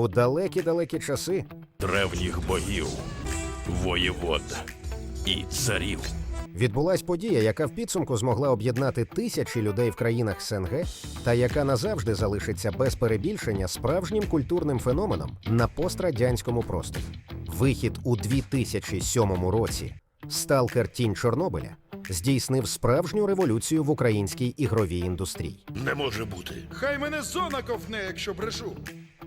У далекі-далекі часи древніх богів, воєвод і царів. відбулась подія, яка в підсумку змогла об'єднати тисячі людей в країнах СНГ, та яка назавжди залишиться без перебільшення справжнім культурним феноменом на пострадянському просторі. Вихід у 2007 році Сталкер Тінь Чорнобиля здійснив справжню революцію в українській ігровій індустрії. Не може бути. Хай мене зона ковне, якщо брешу.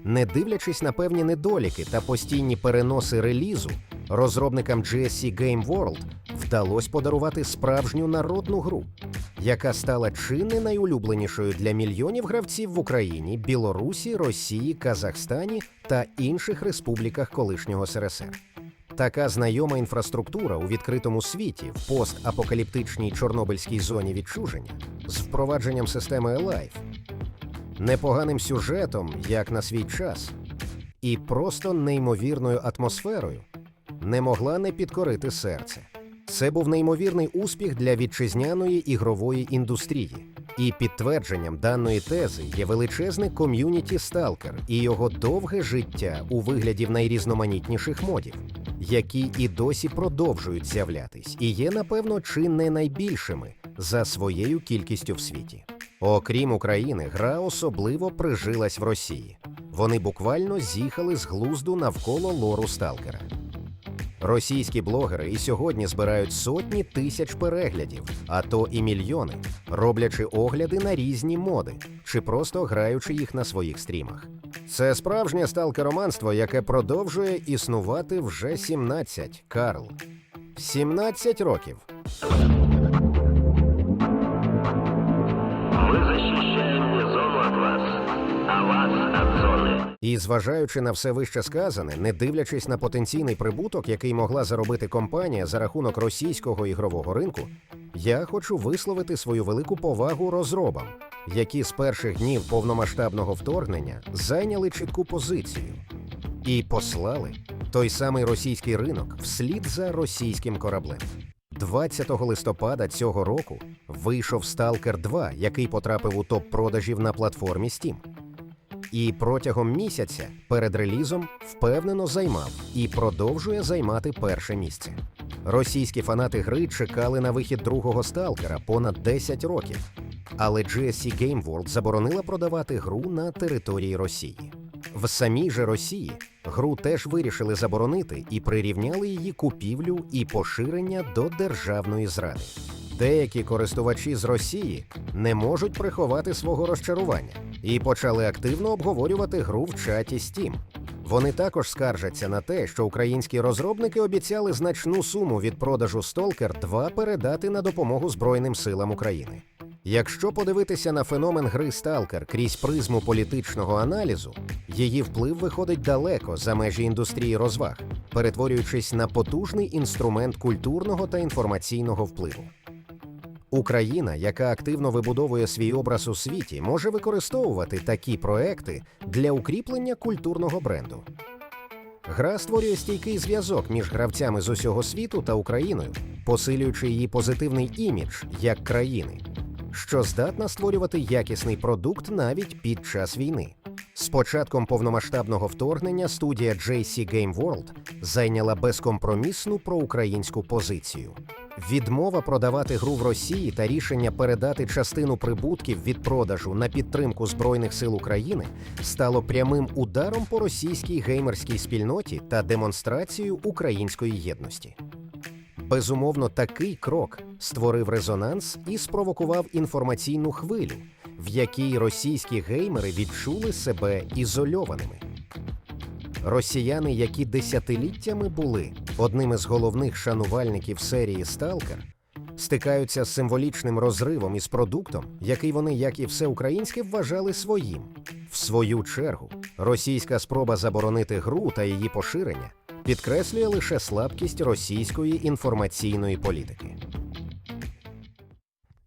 Не дивлячись на певні недоліки та постійні переноси релізу, розробникам GSC Game World вдалося подарувати справжню народну гру, яка стала чи не найулюбленішою для мільйонів гравців в Україні, Білорусі, Росії, Казахстані та інших республіках колишнього СРСР. Така знайома інфраструктура у відкритому світі в постапокаліптичній чорнобильській зоні відчуження з впровадженням системи Alive непоганим сюжетом, як на свій час, і просто неймовірною атмосферою не могла не підкорити серце. Це був неймовірний успіх для вітчизняної ігрової індустрії. І підтвердженням даної тези є величезне ком'юніті Сталкер і його довге життя у вигляді найрізноманітніших модів, які і досі продовжують з'являтись, і є, напевно, чи не найбільшими за своєю кількістю в світі. Окрім України, гра особливо прижилась в Росії. Вони буквально з'їхали з глузду навколо лору Сталкера. Російські блогери і сьогодні збирають сотні тисяч переглядів, а то і мільйони, роблячи огляди на різні моди чи просто граючи їх на своїх стрімах. Це справжнє сталкероманство, яке продовжує існувати вже 17, Карл. 17 років. І зважаючи на все вище сказане, не дивлячись на потенційний прибуток, який могла заробити компанія за рахунок російського ігрового ринку, я хочу висловити свою велику повагу розробам, які з перших днів повномасштабного вторгнення зайняли чітку позицію і послали той самий російський ринок вслід за російським кораблем. 20 листопада цього року вийшов Stalker 2, який потрапив у топ продажів на платформі Steam і протягом місяця перед релізом впевнено займав і продовжує займати перше місце. Російські фанати гри чекали на вихід другого сталкера понад 10 років, але GSC Game World заборонила продавати гру на території Росії. В самій же Росії гру теж вирішили заборонити і прирівняли її купівлю і поширення до державної зради. Деякі користувачі з Росії не можуть приховати свого розчарування і почали активно обговорювати гру в чаті Steam. Вони також скаржаться на те, що українські розробники обіцяли значну суму від продажу Stalker 2 передати на допомогу Збройним силам України. Якщо подивитися на феномен гри Stalker крізь призму політичного аналізу, її вплив виходить далеко за межі індустрії розваг, перетворюючись на потужний інструмент культурного та інформаційного впливу. Україна, яка активно вибудовує свій образ у світі, може використовувати такі проекти для укріплення культурного бренду. Гра створює стійкий зв'язок між гравцями з усього світу та Україною, посилюючи її позитивний імідж як країни, що здатна створювати якісний продукт навіть під час війни. З початком повномасштабного вторгнення студія JC Game World зайняла безкомпромісну проукраїнську позицію. Відмова продавати гру в Росії та рішення передати частину прибутків від продажу на підтримку Збройних сил України стало прямим ударом по російській геймерській спільноті та демонстрацією української єдності. Безумовно, такий крок створив резонанс і спровокував інформаційну хвилю, в якій російські геймери відчули себе ізольованими. Росіяни, які десятиліттями були одним із головних шанувальників серії Сталкер, стикаються з символічним розривом із продуктом, який вони, як і все українське, вважали своїм. В свою чергу, російська спроба заборонити гру та її поширення підкреслює лише слабкість російської інформаційної політики.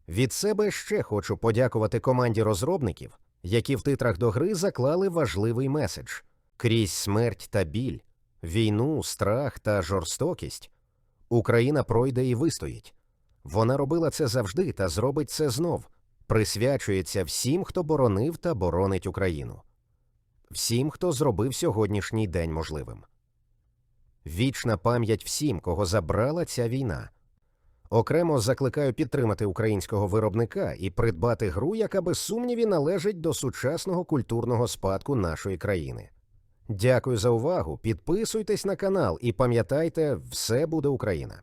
Від себе ще хочу подякувати команді розробників, які в титрах до гри заклали важливий меседж крізь смерть та біль, війну, страх та жорстокість. Україна пройде і вистоїть. Вона робила це завжди та зробить це знов. Присвячується всім, хто боронив та боронить Україну. всім, хто зробив сьогоднішній день можливим. Вічна пам'ять всім, кого забрала ця війна. Окремо закликаю підтримати українського виробника і придбати гру, яка без сумнівів належить до сучасного культурного спадку нашої країни. Дякую за увагу. Підписуйтесь на канал і пам'ятайте, все буде Україна.